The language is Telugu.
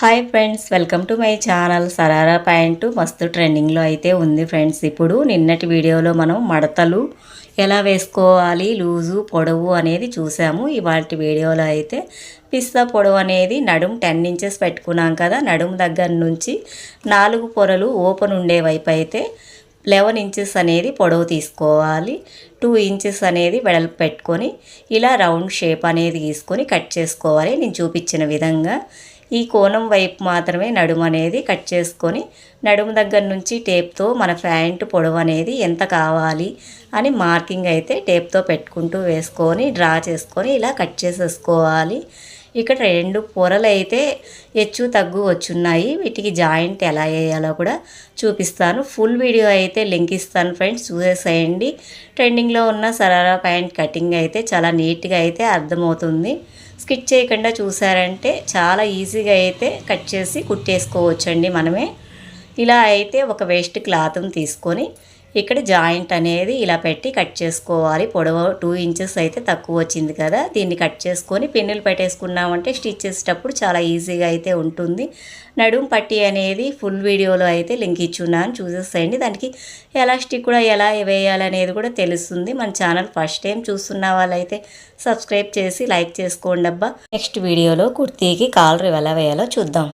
Hi friends welcome to my channel sharara pant మస్తు ట్రెండింగ్లో అయితే ఉంది ఫ్రెండ్స్ ఇప్పుడు నిన్నటి వీడియోలో మనం మడతలు ఎలా వేసుకోవాలి లూజు పొడవు అనేది చూసాము. ఇవాటి వీడియోలో అయితే పిస్తా పొడవు అనేది నడుము టెన్ ఇంచెస్ పెట్టుకున్నాం కదా. నడుము దగ్గర నుంచి నాలుగు పొరలు ఓపెన్ ఉండే వైపు అయితే లెవెన్ ఇంచెస్ అనేది పొడవు తీసుకోవాలి. టూ ఇంచెస్ అనేది వెడల్పు పెట్టుకొని ఇలా రౌండ్ షేప్ అనేది తీసుకొని కట్ చేసుకోవాలి. నేను చూపించిన విధంగా ఈ కోణం వైపు మాత్రమే నడుము అనేది కట్ చేసుకొని నడుము దగ్గర నుంచి టేప్తో మన ప్యాంటు పొడవు అనేది ఎంత కావాలి అని మార్కింగ్ అయితే టేప్తో పెట్టుకుంటూ వేసుకొని డ్రా చేసుకొని ఇలా కట్ చేసేసుకోవాలి. ఇక్కడ రెండు పొరలు అయితే హెచ్చు తగ్గు వచ్చున్నాయి. వీటికి జాయింట్ ఎలా వేయాలో కూడా చూపిస్తాను. ఫుల్ వీడియో అయితే లింక్ ఇస్తాను ఫ్రెండ్స్ చూసేసేయండి. ట్రెండింగ్లో ఉన్న సరారా ప్యాంట్ కటింగ్ అయితే చాలా నీట్గా అయితే అర్థమవుతుంది. స్కిచ్ చేయకుండా చూసారంటే చాలా ఈజీగా అయితే కట్ చేసి కుట్టేసుకోవచ్చండి మనమే. ఇలా అయితే ఒక వేస్ట్ క్లాత్ని తీసుకొని ఇక్కడ జాయింట్ అనేది ఇలా పెట్టి కట్ చేసుకోవాలి. పొడవు టూ ఇంచెస్ అయితే తక్కువ వచ్చింది కదా. దీన్ని కట్ చేసుకొని పిన్నులు పెట్టేసుకున్నామంటే స్టిచ్ చేసేటప్పుడు చాలా ఈజీగా అయితే ఉంటుంది. నడుం పట్టి అనేది ఫుల్ వీడియోలో అయితే లింక్ ఇచ్చున్నాను. చూసేసేయండి. దానికి ఎలాస్టిక్ కూడా ఎలా వేయాలనేది కూడా తెలుస్తుంది. మన ఛానల్ ఫస్ట్ టైం చూస్తున్న వాళ్ళైతే సబ్స్క్రైబ్ చేసి లైక్ చేసుకోండి అబ్బా. నెక్స్ట్ వీడియోలో కుర్తీకి కాలర్ ఎలా వేయాలో చూద్దాం.